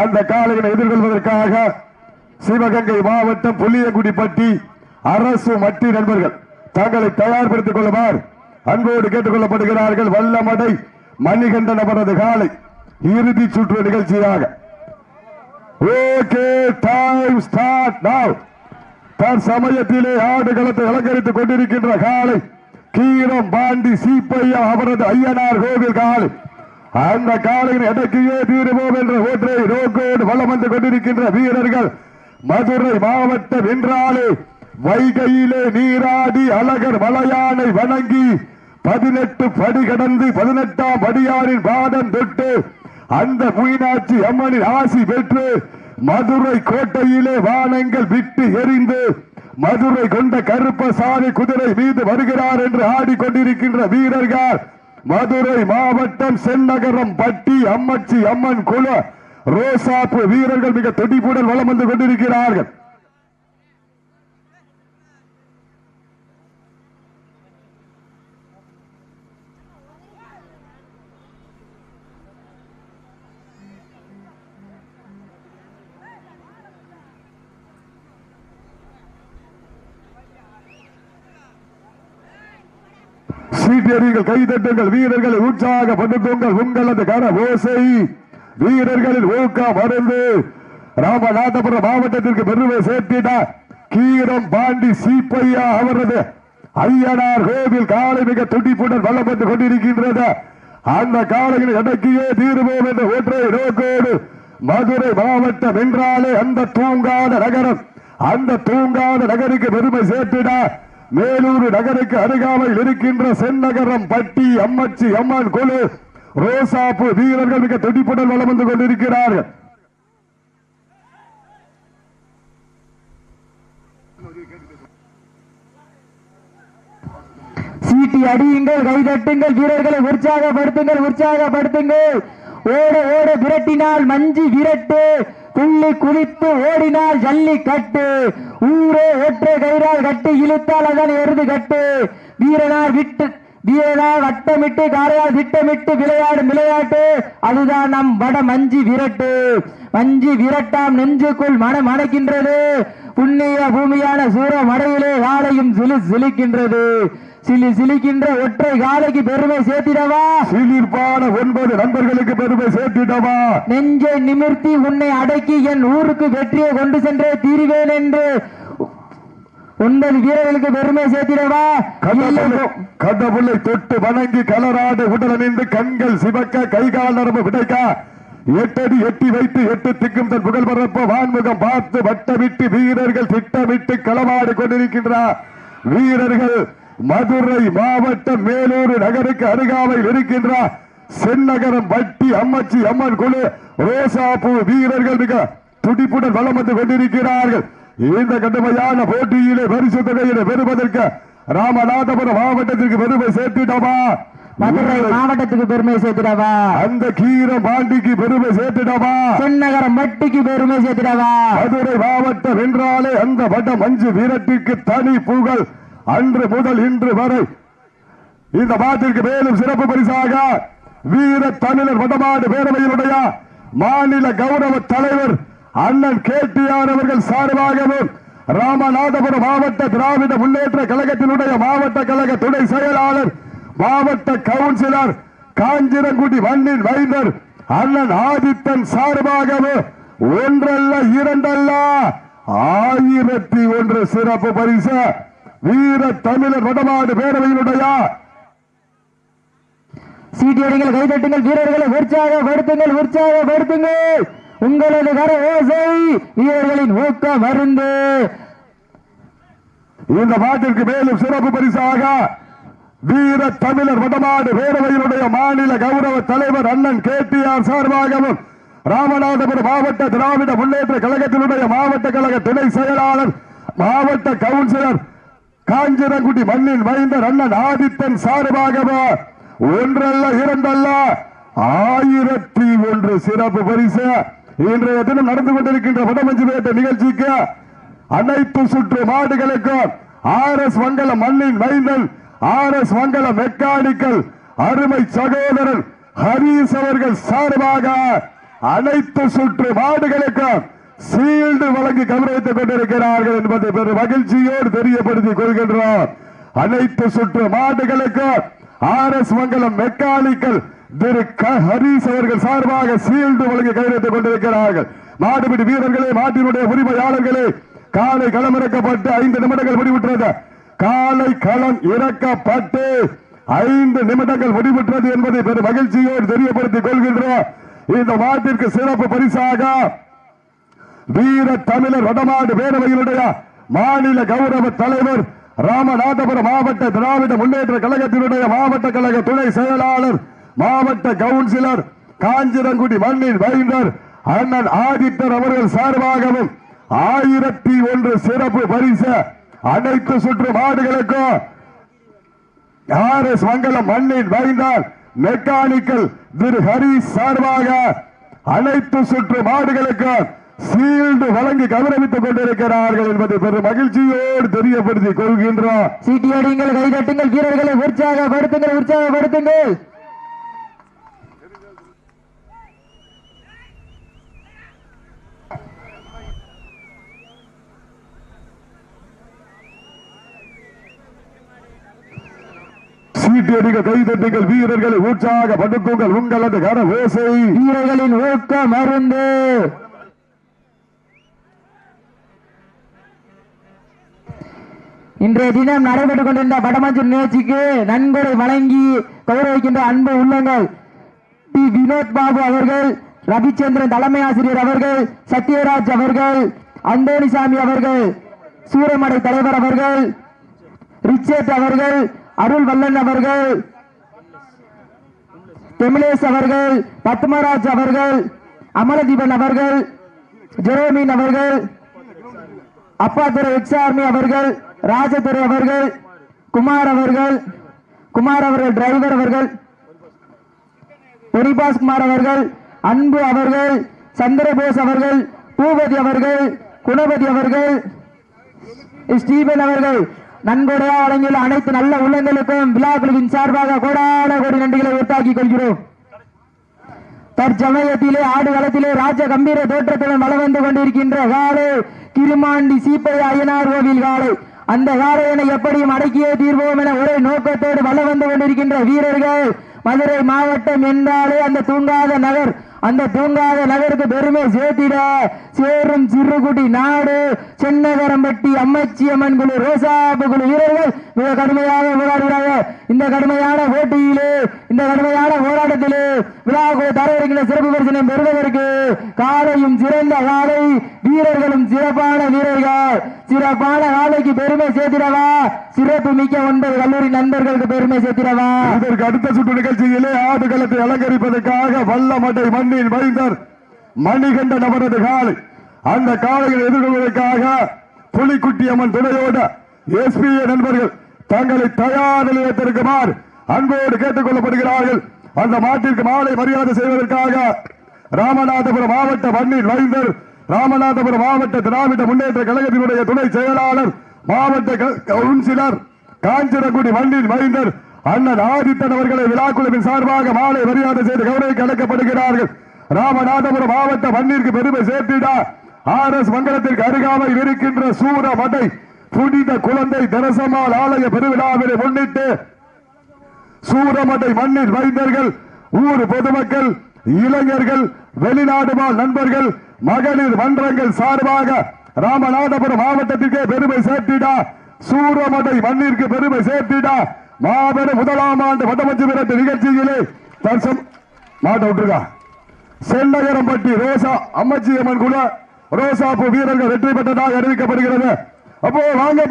அந்த காலையினை எதிர்கொள்வதற்காக சிவகங்கை மாவட்டம் புளியங்குடிப்பட்டி அரசு மட்டி நண்பர்கள் தங்களை தயார்படுத்திக் கொள்ளுமாறு அன்போடு கேட்டுக் கொள்ளப்படுகிறார்கள் வல்லமடை மணிகண்டன் அவரது காலை இறுதி சுற்று நிகழ்ச்சியாக. ஓகே டைம் ஸ்டார்ட் நவ் தற்சமயத்திலே ஆடுகளத்தை அலங்கரித்துக் கொண்டிருக்கின்ற காலை கீரம் பாண்டி சீப்பையா அவரது ஐயனார் கோவில் காலை அந்த காலையின் எதற்கையே தீருவோம் என்ற ஒற்றை நோக்கோடு வளம் வந்து கொண்டிருக்கின்ற வீரர்கள் மதுரை மாவட்டம் என்றாலே வைகையிலே நீராடி அழகர் மலையானை வணங்கி பதினெட்டு படி கடந்து பதினெட்டாம் படியாரின் பாதம் தொட்டு அந்த மீனாட்சி அம்மனின் ஆசி பெற்று மதுரை கோட்டையிலே வானங்கள் விட்டு எரிந்து மதுரை கொண்ட கருப்பசாமி குதிரை மீது வருகிறார் என்று ஆடிக்கொண்டிருக்கின்ற வீரர்கள் மதுரை மாவட்டம் சென்னகரம் பட்டி அம்மச்சி அம்மன் குல ரோசாப்பு வீரர்கள் மிக துடிப்புடன் வலம் வந்து கொண்டிருக்கிறார்கள். சீட்டியர்கள் கைதட்டுங்கள் வீரர்களை உற்சாகப்படுத்துங்கள் உங்களது கர ஓசை வீரர்களின் ஊக்கம் மருந்து. ராமநாதபுரம் மாவட்டத்திற்கு பெருமை சேர்த்தினார் கீரம் பாண்டி சீப்பையா அவரது ஐயனார் கோவில் காலை மிக துடிப்புடன் வளம் வந்து கொண்டிருக்கின்றது. அந்த காலையில் எடக்கியே தீருவோம் என்ற ஒற்றை நோக்கோடு மதுரை மாவட்டம் என்றாலே அந்த தூங்காத நகரம். அந்த தூங்காத நகருக்கு பெருமை சேர்த்தினார் மேலூர் நகருக்கு அருகாமையில் இருக்கின்ற செந்நகரம் பட்டி அம்மச்சி அம்மன் குழு ரோசாப்பு வீரர்கள் மிக துடிப்புடன் வளம் வந்து கொண்டிருக்கிறார்கள் சீட்டி அடியுங்கள் கைதட்டுங்கள் வீரர்களை உற்சாகப்படுத்துங்கள் உற்சாகப்படுத்துங்கள். ஓட ஓட விரட்டினால் மஞ்சி விரட்டு. குள்ளி குளித்து ஓடினால் ஜல்லி கட்டு ஊரே ஒற்றை கயிறால் கட்டு இழுத்தால் அதன் எருது கட்டு. வீரனார் விட்டு வீரனார் வட்டமிட்டு காரையால் திட்டமிட்டு விளையாடும் விளையாட்டு அதுதான் நம் வட மஞ்சி விரட்டு. மஞ்சி விரட்டாம் நெஞ்சுக்குள் மனம் அணைக்கின்றது புண்ணிய பூமியான சூர மடையிலே வாழையும் சிலு சிலிக்கின்றது. சிலி சிலிக்கின்ற ஒற்றை காலைக்கு பெருமை சேர்த்திடவா? சீலிர்ப்பான ஒன்பது நண்பர்களுக்கு பெருமை சேர்த்திடவா? நெஞ்சை நிமிர்த்தி உன்னை அடக்கி என் ஊருக்கு வெற்றியை கொண்டு சென்றே தீருவேன் என்று ஒன்பது வீரர்களுக்கு பெருமை சேர்த்திடவா? கடவுளை தொட்டு வணங்கி கலராடு உடலணிந்து கண்கள் சிவக்க கைகால் நரம்பு விடைக்க எட்டடி எட்டி வைத்து எட்டு திக்கும் தன் புகழ் பரப்ப வான்முகம் பார்த்து வட்டமிட்டு வீரர்கள் திட்டமிட்டு களமாடி கொண்டிருக்கின்றார் வீரர்கள் மதுரை மாவட்டம் மேலூர் நகருக்கு அருகாமையில் இருக்கின்ற சென்னகரம் வட்டி அம்மச்சி அம்மன் குழு ரோசாப்பூ வீரர்கள் மிக துடிப்புடன் வலம் வந்து கொண்டிருக்கிறார்கள். இந்த கடுமையான போட்டியிலே பரிசு தொகையிலே பெறுவதற்கு ராமநாதபுரம் மாவட்டத்திற்கு பெருமை சேர்த்திடவா? மதுரை மாவட்டத்துக்கு பெருமை சேர்த்திடவா? அந்த கீரம் பாண்டிக்கு பெருமை சேர்த்திடவா? சென்னகரம் மட்டிக்கு பெருமை சேர்த்திடவா? மதுரை மாவட்டம் என்றாலே அந்த வட மஞ்சு வீரத்திற்கு தனி புகழ். அன்று முதல் இன்று வரை இந்த பாட்டிற்கு மேலும் சிறப்பு பரிசாக வீர தமிழர் வடமாடு பேரவையினுடைய மாநில கௌரவ தலைவர் அண்ணன் கேடிஆர் அவர்கள் சார்பாகவும் ராமநாதபுரம் மாவட்ட திராவிட முன்னேற்ற கழகத்தினுடைய மாவட்ட கழக துணை செயலாளர் மாவட்ட கவுன்சிலர் காஞ்சிரங்குடி மண்ணின் வைந்தர் அண்ணன் ஆதித்தன் சார்பாகவும் ஒன்றல்ல இரண்டல்ல ஆயிரத்தி ஒன்று சிறப்பு பரிசு. வீர தமிழர் வடமாடு பேரவையினுடைய சீட்டியடிகள் கைதட்டுங்கள் வீரர்களை உற்சாகப்படுத்துங்கள் உற்சாகப்படுத்துங்கள் உங்களது கர ஓசை வீரர்களின் ஊக்க மருந்து. இந்த மாட்டிற்கு மேலும் சிறப்பு பரிசாக வீர தமிழர் வடமாடு பேரவையினுடைய மாநில கௌரவ தலைவர் அண்ணன் கேடிஆர் சார்பாகவும் ராமநாதபுரம் மாவட்ட திராவிட முன்னேற்ற கழகத்தினுடைய மாவட்ட கழக துணை செயலாளர் மாவட்ட கவுன்சிலர் காஞ்சிரங்குடி மண்ணின் வைந்தர் அண்ணன் ஆதித்தன் சார்பாகவ? ஒன்றல்ல இரண்டல்ல? ஆயிரத்தி ஒன்று சிறப்பு பரிசு. இன்றைய தினம் நடந்து கொண்டிருக்கின்ற வடமஞ்சு வேட்டை நிகழ்ச்சிக்கு அனைத்து சுற்று மாடுகளுக்கும் ஆர் எஸ் மங்கல மண்ணின் மைந்தன் ஆர் எஸ் மங்கல மெக்கானிக்கல் அருமை சகோதரன் ஹரீஸ் அவர்கள் சார்பாக அனைத்து சுற்று மாடுகளுக்கும் சீல்டு வழங்கி கௌரவித்துக் கொண்டிருக்கிறார்கள் என்பதை பெரும் மகிழ்ச்சியோடு தெரியப்படுத்திக் கொள்கின்றோம். அனைத்து சுற்று மாடுகளுக்கு R S Mangalam mechanical Thiru K. Harish அவர்கள் சார்பாக சீல்டு வழங்கி கையெழுத்துக் கொண்டிருக்கிறார்கள். மாடுபிடி வீரர்களே மாட்டினுடைய உரிமையாளர்களே காலை களம் இறக்கப்பட்டு ஐந்து நிமிடங்கள் முடிவுற்றது. காலை களம் இறக்கப்பட்டு ஐந்து நிமிடங்கள் முடிவுற்றது என்பதை பெரும் மகிழ்ச்சியோடு தெரியப்படுத்திக் கொள்கின்றோம். இந்த மாட்டிற்கு சிறப்பு பரிசாக வீர தமிழர் வடமாடு பேரவையினுடைய மாநில கௌரவ தலைவர் ராமநாதபுரம் மாவட்ட திராவிட முன்னேற்ற கழகத்தினுடைய மாவட்ட கழக துணை செயலாளர் மாவட்ட கவுன்சிலர் காஞ்சிரங்குடி மண்ணின் வைந்தர் அண்ணன் ஆதித்தர் அவர்கள் சார்பாகவும் ஆயிரத்தி ஒன்று சிறப்பு பரிசு அனைத்து சுற்று மாடுகளுக்கும் ஆர் எஸ் மங்கலம் மண்ணின் வைந்தால் மெக்கானிக்கல் திரு ஹரி சார்பாக அனைத்து சுற்று மாடுகளுக்கு சீல்டு வழங்கி கௌரவித்துக் கொண்டிருக்கிறார்கள் என்பதை பெரும் மகிழ்ச்சியோடு தெரியப்படுத்திக் கொள்கின்றோம். சீட்டியடிங்கள் கைதட்டுங்கள் வீரர்களை உற்சாகப்படுத்துங்கள் உற்சாகப்படுத்துங்கள். சீட்டு அடிக்க கைதட்டுங்கள் வீரர்களை உற்சாகப்படுத்துங்கள் உங்களது கர ஓசை. வீரர்களின் ஊக்க மருந்து. இன்றைய தினம் நடைபெற்றுக் கொண்டிருந்த வடமஞ்சு நிகழ்ச்சிக்கு நன்கொடை வழங்கி கௌரவிக்கின்ற அன்பு உள்ளங்கள். டி. வினோத் பாபு அவர்கள் ரவிச்சந்திரன் தலைமை ஆசிரியர் அவர்கள் சத்யராஜ் அவர்கள் அந்தோணிசாமி அவர்கள் சூரமடை தலைவர் அவர்கள் ரிச்சர்ட் அவர்கள் அருள் வல்லன் அவர்கள் தெமிலேஷ் அவர்கள் பத்மராஜ் அவர்கள் அமலதீபன் அவர்கள் ஜெரோமின் அவர்கள் அப்பாத்துறை எக்ஸார்மி அவர்கள் ராஜதுரை அவர்கள் குமார் அவர்கள் குமார் அவர்கள் டிரைவர் அவர்கள் பொரிபாஸ் குமார் அவர்கள் அன்பு அவர்கள் சந்திரபோஸ் அவர்கள் பூபதி அவர்கள் குணபதி அவர்கள் ஸ்டீபன் அவர்கள். நன்கொடையா வழங்கியுள்ள அனைத்து நல்ல உள்ளங்களுக்கும் விழா குழுவின் சார்பாக கோடான கோடி நன்றிகளை உத்தாக்கிக் கொள்கிறோம். தற்சமயத்திலே ஆடுகளத்திலே ராஜ கம்பீர தோற்றத்துடன் வளம் வந்து கொண்டிருக்கின்ற காலை கிருமாண்டி சீப்பை அய்யனார் கோவில் காலை. அந்த காலையனை எப்படியும் அடக்கியே தீர்வோம் என ஒரே நோக்கத்தோடு வளம் வந்து கொண்டிருக்கின்ற வீரர்கள் மதுரை மாவட்டம் என்றாலே அந்த தூங்காத நகர் அந்த தூங்காத நகருக்கு பெருமை சேர்த்திட சேரும் சிறுகுடி நாடு சென்னகரம்பட்டி அம்மச்சி அம்மன் குழு ரோசாப்பு குழு வீரர்கள் மிக கடுமையாக போராடுகிறார்கள் இந்த கடுமையான போட்டியிலே இந்த கடுமையான போராட்டத்திலே விழாக்குழு தர இருக்கின்ற சிறப்பு பரிசனை பெறுவதற்கு காலையும் சிறந்த காலை வீரர்களும் சிறப்பான வீரர்கள். சிறப்பான காலைக்கு பெருமை சேர்த்திடவா? சிறப்பு மிக்க ஒன்பது கல்லூரி நண்பர்களுக்கு பெருமை சேர்த்திடவா? இதற்கு அடுத்த சுற்று நிகழ்ச்சியிலே ஆடுகளத்தை அலங்கரிப்பதற்காக வல்லமட்டை மண்ணின் மைந்தர் மணிகண்ட நபரது காலை. அந்த காலையில் எதிர்கொள்வதற்காக புலிக்குட்டி அம்மன் துணையோடு எஸ்பிஏ நண்பர்கள் தங்களை தயார் நிலையத்திற்குமாறு அன்போடு கேட்டுக் கொள்ளப்படுகிறார்கள். அந்த மாட்டிற்கு மாலை மரியாதை செய்வதற்காக ராமநாதபுரம் மாவட்ட மண்ணின் மைந்தர் ராமநாதபுரம் மாவட்ட திராவிட முன்னேற்ற கழகத்தினுடைய துணை செயலாளர் மாவட்ட க- கவுன்சிலர் காஞ்சிரக்குடி மண்ணின் மைந்தர் அண்ணன் ஆதித்தன் அவர்களை விழாக்குழுவின் சார்பாக மாலை மரியாதை செய்து கௌரவிக்க அழைக்கப்படுகிறார்கள். ராமநாதபுரம் மாவட்ட மண்ணிற்கு பெருமை சேர்த்திட. ஆர் எஸ் மங்கலத்திற்கு அருகாமையில் இருக்கின்ற சூரமடை புனித குழந்தை தரசமால் ஆலய பெருவிழாவினை முன்னிட்டு சூரமடை மண்ணில் வைந்தர்கள் ஊர் பொதுமக்கள் இளைஞர்கள் வெளிநாடு நண்பர்கள் மகளிர் மன்றங்கள் சார்பாக ராமநாதபுரம் மாவட்டத்திற்கே பெருமை சேர்த்திடா. சூரமடை மண்ணிற்கு பெருமை சேர்த்திடா. மாபெரும் முதலாம் ஆண்டு வட்டமச்சு விரட்டு நிகழ்ச்சியிலே தர்சம் மாட்ட விட்டுருக்கா. சென்னகரம்பட்டி ரோசா அம்மச்சி அம்மன் குல ரோசாப்பு வீரர்கள் வெற்றி பெற்றதாக அறிவிக்கப்படுகிறது. அப்போ வாங்க